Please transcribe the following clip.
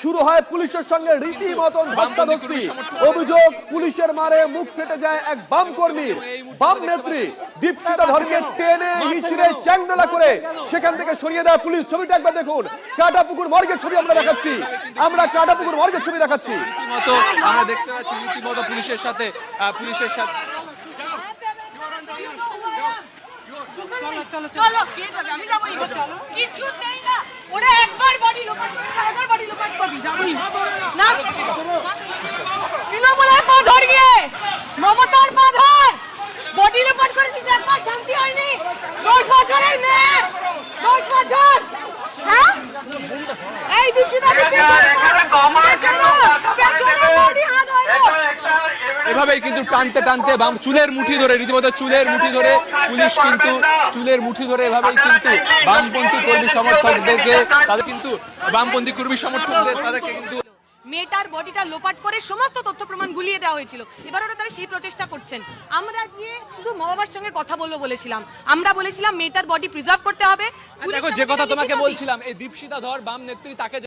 শুরু হয় পুলিশের সঙ্গে রীতিমতন ধস্তাধস্তি। অভিযোগ পুলিশের মারে মুখ ফেটে যায় এক বাম কর্মীর বাম নেত্রী দীপশিতা ধরকে টেনে হিচড়ে চ্যাংদোলা করে সেখান থেকে সরিয়ে দেয় পুলিশ। ছবিটা একবার দেখুন। কাটাপুকুর মর্গের ছবি আমরা দেখাচ্ছি। আমরা কাটাপুকুর মর্গের ছবি দেখাচ্ছি। রীতিমতো আমরা দেখতে পাচ্ছি রীতিমতো পুলিশের সাথে পুলিশের সাথে চলো আমি যাব কিছুতেই না। ওরা একবার বডি লোকাল করেছে একবার বডি লোকাল করবি যাবনি না তৃণমূলের পা ধর গিয়ে। মমতার পা ধর। বডি লোকাল করেছিস একবার শান্তি হয়নি। দশ বছরের মেয়ে। দশ বছর। হ্যাঁ? এই দীপিকা এভাবেই কিন্তু টানতে টানতে বাম চুলের মুঠি ধরে রীতিমতো চুলের মুঠি ধরে পুলিশ কিন্তু চুলের মুঠি ধরে এভাবেই কিন্তু বামপন্থী কর্মী সমর্থকদেরকে তাদের কিন্তু বামপন্থী কর্মী সমর্থকদের তাদেরকে কিন্তু মেয়েটার বডিটা লোপাট করে সমস্ত তথ্য প্রমাণ গুলিয়ে দেওয়া হয়েছিল। এবার ওরা তারা সেই প্রচেষ্টা করছেন। আমরা গিয়ে শুধু মা বাবার সঙ্গে কথা বলব বলেছিলাম। আমরা বলেছিলাম মেয়েটার বডি প্রিজার্ভ করতে হবে। দেখো যে কথা তোমাকে বলছিলাম এই দীপশিতা ধর বাম নেত্রী তাকে